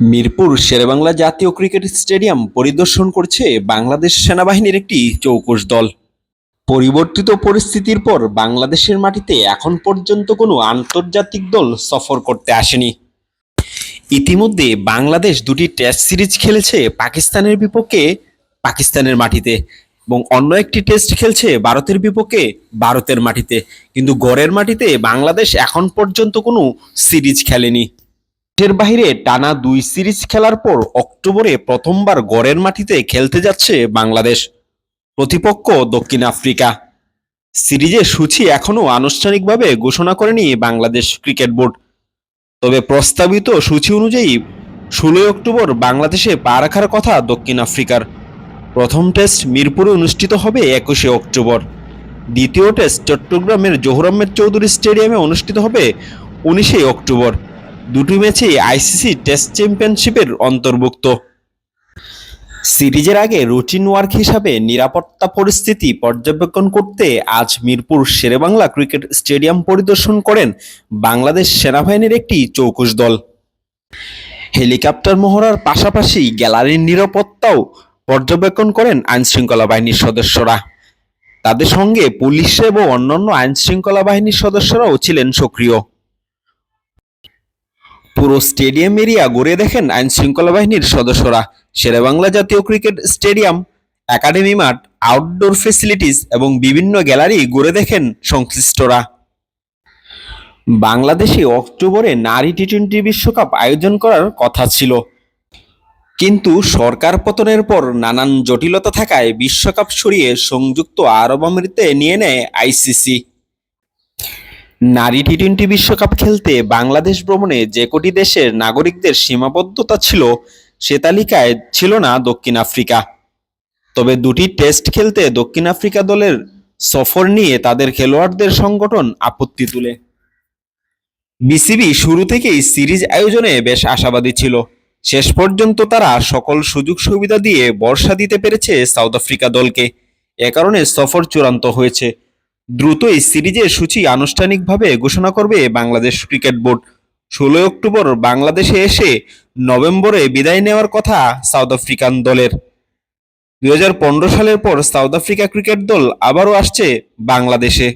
মিরপুর শেরেবাংলা জাতীয় cricket stadium পরিদর্শন করছে বাংলাদেশ সেনাবাহিনীর একটি চৌকস দল। পরিবর্তিত পরিস্থিতির পর বাংলাদেশের মাটিতে এখন পর্যন্ত কোনো আন্তর্জাতিক দল সফর করতে আসেনি। ইতিমধ্যে বাংলাদেশ দুটি টেস্ট সিরিজ খেলেছে পাকিস্তানের বিপক্ষে পাকিস্তানের মাটিতে এবং অন্য একটি টেস্ট খেলছে ভারতের বিপক্ষে ভারতের মাটিতে। কিন্তু গড়ের মাটিতে বাংলাদেশ এখন পর্যন্ত কোনো সিরিজ খেলেনি। এর বাইরে টানা দুই সিরিজ খেলার পর অক্টোবরে প্রথমবার গড়ের মাটিতে খেলতে যাচ্ছে বাংলাদেশ। প্রতিপক্ষ দক্ষিণ আফ্রিকা। সিরিজের সূচি এখনও আনুষ্ঠানিকভাবে ঘোষণা করেনি বাংলাদেশ ক্রিকেট বোর্ড। তবে প্রস্তাবিত সূচি অনুযায়ী ষোলোই অক্টোবর বাংলাদেশে পা রাখার কথা দক্ষিণ আফ্রিকার। প্রথম টেস্ট মিরপুরে অনুষ্ঠিত হবে একুশে অক্টোবর। দ্বিতীয় টেস্ট চট্টগ্রামের জহুর চৌধুরী স্টেডিয়ামে অনুষ্ঠিত হবে উনিশে অক্টোবর। দুটি ম্যাচেই আইসিসি টেস্ট চ্যাম্পিয়নশিপের অন্তর্ভুক্ত। সিরিজের আগে রুটিন ওয়ার্ক হিসাবে নিরাপত্তা পরিস্থিতি পর্যবেক্ষণ করতে আজ মিরপুর শেরেবাংলা ক্রিকেট স্টেডিয়াম পরিদর্শন করেন বাংলাদেশ সেনাবাহিনীর একটি চৌকস দল। হেলিকপ্টার মহড়ার পাশাপাশি গ্যালারির নিরাপত্তাও পর্যবেক্ষণ করেন আইনশৃঙ্খলা বাহিনীর সদস্যরা। তাদের সঙ্গে পুলিশ এবং অন্যান্য আইনশৃঙ্খলা বাহিনীর সদস্যরাও ছিলেন সক্রিয়। পুরো স্টেডিয়াম এরিয়া ঘুরে দেখেন আইন শৃঙ্খলা বাহিনীর সদস্যরা। শেরেবাংলা জাতীয় ক্রিকেট স্টেডিয়াম, একাডেমি মাঠ আউটডোর ফেসিলিটিস এবং বিভিন্ন গ্যালারি ঘুরে দেখেন সংশ্লিষ্টরা। বাংলাদেশে অক্টোবরে নারী টি টোয়েন্টি বিশ্বকাপ আয়োজন করার কথা ছিল। কিন্তু সরকার পতনের পর নানান জটিলতা থাকায় বিশ্বকাপ সরিয়ে সংযুক্ত আরব আমিরাতে নিয়ে নেয় আইসিসি। নারী টি টোয়েন্টি বিশ্বকাপ খেলতে বাংলাদেশ ভ্রমণে যে কোটি দেশের নাগরিকদের সীমাবদ্ধতা ছিল, সে তালিকায় ছিল না দক্ষিণ আফ্রিকা। তবে দুটি টেস্ট খেলতে দক্ষিণ আফ্রিকা দলের সফর নিয়ে তাদের খেলোয়াড়দের সংগঠন আপত্তি তুলে। বিসিবি শুরু থেকেই সিরিজ আয়োজনে বেশ আশাবাদী ছিল। শেষ পর্যন্ত তারা সকল সুযোগ সুবিধা দিয়ে বর্ষা দিতে পেরেছে সাউথ আফ্রিকা দলকে। এ কারণে সফর চূড়ান্ত হয়েছে। দ্রুতই সিরিজের সূচি আনুষ্ঠানিকভাবে ঘোষণা করবে বাংলাদেশ ক্রিকেট বোর্ড। ষোলোই অক্টোবর বাংলাদেশে এসে নভেম্বরে বিদায় নেওয়ার কথা সাউথ আফ্রিকান দলের। দু হাজার পনেরো সালের পর সাউথ আফ্রিকা ক্রিকেট দল আবারও আসছে বাংলাদেশে।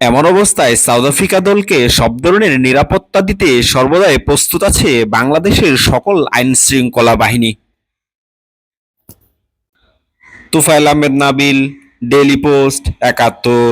এমন অবস্থায় সাউথ আফ্রিকা দলকে সব ধরনের নিরাপত্তা দিতে সর্বদাই প্রস্তুত আছে বাংলাদেশের সকল আইন শৃঙ্খলা বাহিনী। তুফাইল আহমেদ, নাবিল ডেলি পোস্ট একাত্তর